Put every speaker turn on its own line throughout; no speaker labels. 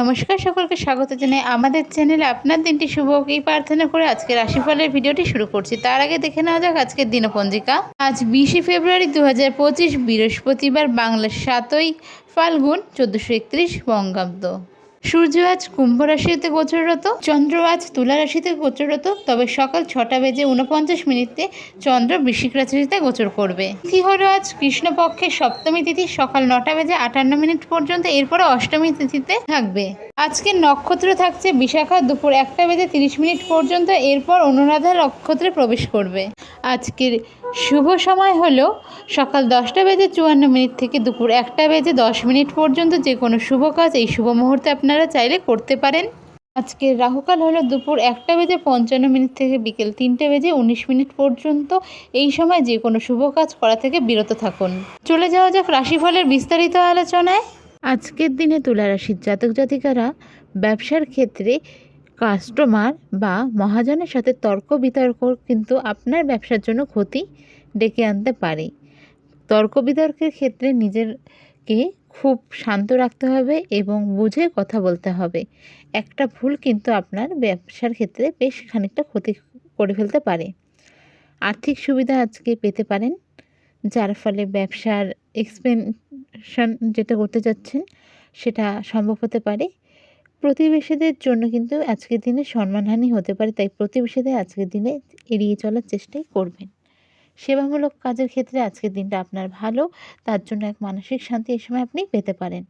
নমস্কার সকলকে, স্বাগত জানাই আমাদের চ্যানেলে আপনার দিনটি শুভ এই প্রার্থনা করে আজকে রাশিফলের ভিডিওটি শুরু করছি। তার আগে দেখে নেওয়া যাক আজকের দিনপঞ্জিকা। আজ বিশে ফেব্রুয়ারি দু হাজার পঁচিশ বৃহস্পতিবার, বাংলার সাতই ফাল্গুন, চোদ্দোশো একত্রিশ বঙ্গাব্দ। সূর্য আজ কুম্ভ রাশিতে গোচররত, চন্দ্র আজ তুলা রাশিতে গোচররত, তবে সকাল ছটা বেজে উনপঞ্চাশ মিনিটে চন্দ্র বৃশ্চিক রাশিতে গোচর করবে। তিথি হলো আজ কৃষ্ণপক্ষের সপ্তমী তিথি, সকাল নটা বেজে আটান্ন মিনিট পর্যন্ত এরপরে অষ্টমী তিথিতে থাকবে। আজকে নক্ষত্র থাকছে বিশাখা, দুপুর একটা বেজে তিরিশ মিনিট পর্যন্ত, এরপর অনুরাধা নক্ষত্রে প্রবেশ করবে। আজকের শুভ সময় হলো সকাল দশটা বেজে চুয়ান্ন মিনিট থেকে দুপুর একটা বেজে দশ মিনিট পর্যন্ত যে কোনো শুভ কাজ এই শুভ মুহূর্তে আপনারা চাইলে করতে পারেন। আজকের রাহুকাল হলো দুপুর একটা বেজে পঞ্চান্ন মিনিট থেকে বিকেল তিনটে বেজে উনিশ মিনিট পর্যন্ত। এই সময় যে কোনো শুভ কাজ করা থেকে বিরত থাকুন। চলে যাওয়া যাক রাশিফলের বিস্তারিত আলোচনায়। আজকের দিনে তুলা রাশির জাতক জাতিকারা ব্যবসার ক্ষেত্রে কাস্টমার বা মহাজনের সাথে তর্ক বিতর্ক কিন্তু আপনার ব্যবসার জন্য ক্ষতি ডেকে আনতে পারে। তর্ক বিতর্কের ক্ষেত্রে নিজেরকে খুব শান্ত রাখতে হবে এবং বুঝে কথা বলতে হবে। একটা ভুল কিন্তু আপনার ব্যবসার ক্ষেত্রে বেশ খানিকটা ক্ষতি করে ফেলতে পারে। আর্থিক সুবিধা আজকে পেতে পারেন, যার ফলে ব্যবসার এক্সপেনশন যেটা করতে যাচ্ছেন সেটা সম্ভব হতে পারে। প্রতিবেশীদের জন্য কিন্তু আজকের দিনে সম্মানহানি হতে পারে, তাই প্রতিবেশীদের আজকের দিনে এড়িয়ে চলার চেষ্টাই করবেন। সেবামূলক কাজের ক্ষেত্রে আজকের দিনটা আপনার ভালো, তার জন্য এক মানসিক শান্তি এই সময় আপনি পেতে পারেন।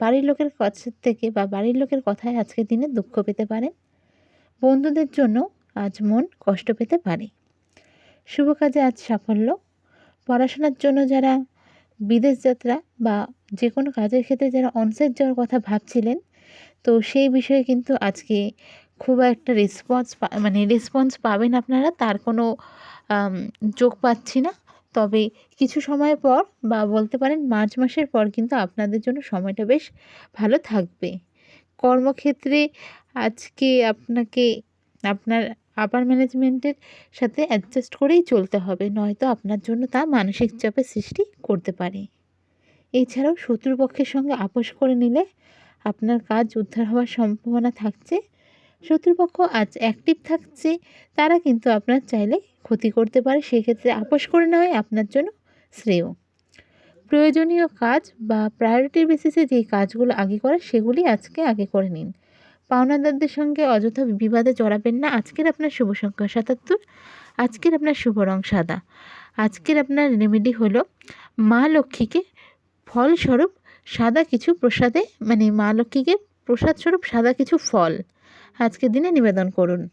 বাড়ির লোকের কাছ থেকে বা বাড়ির লোকের কথায় আজকের দিনে দুঃখ পেতে পারেন। বন্ধুদের জন্য আজ মন কষ্ট পেতে পারে। শুভ কাজে আজ সাফল্য। পড়াশোনার জন্য যারা বিদেশ যাত্রা বা যে কোনো কাজের ক্ষেত্রে যারা অনসাইট যাওয়ার কথা ভাবছিলেন তো সেই বিষয়ে কিন্তু আজকে খুব একটা রেসপন্স মানে রেসপন্স পাবেন আপনারা, তার কোনো যোগ পাচ্ছি না। তবে কিছু সময় পর বা বলতে পারেন মার্চ মাসের পর কিন্তু আপনাদের জন্য সময়টা বেশ ভালো থাকবে। কর্মক্ষেত্রে আজকে আপনাকে, আপনার আপার ম্যানেজমেন্টের সাথে অ্যাডজাস্ট করেই চলতে হবে, নয়তো আপনার জন্য তা মানসিক চাপের সৃষ্টি করতে পারে। এছাড়াও শত্রুপক্ষের সঙ্গে আপোষ করে নিলে আপনার কাজ উদ্ধার হওয়ার সম্ভাবনা থাকছে। শত্রুপক্ষ আজ অ্যাক্টিভ থাকছে, তারা কিন্তু আপনার চাইলে ক্ষতি করতে পারে, সেক্ষেত্রে আপোষ করে নেওয়াই আপনার জন্য শ্রেয়। প্রয়োজনীয় কাজ বা প্রায়োরিটির বেসিসে যেই কাজগুলো আগে করা সেগুলি আজকে আগে করে নিন। পাওনাদারদের সঙ্গে অযথা বিবাদে জড়াবেন না। আজকের আপনার শুভ সংখ্যা সাতাত্তর, আজকের আপনার শুভ রং সাদা। আজকের আপনার রেমেডি হলো মা লক্ষ্মীকে ফলস্বরূপ সাদা কিছু প্রসাদে মানে মা লক্ষ্মীকে প্রসাদ স্বরূপ সাদা কিছু ফল। আজকের দিনে নিবেদন করুন।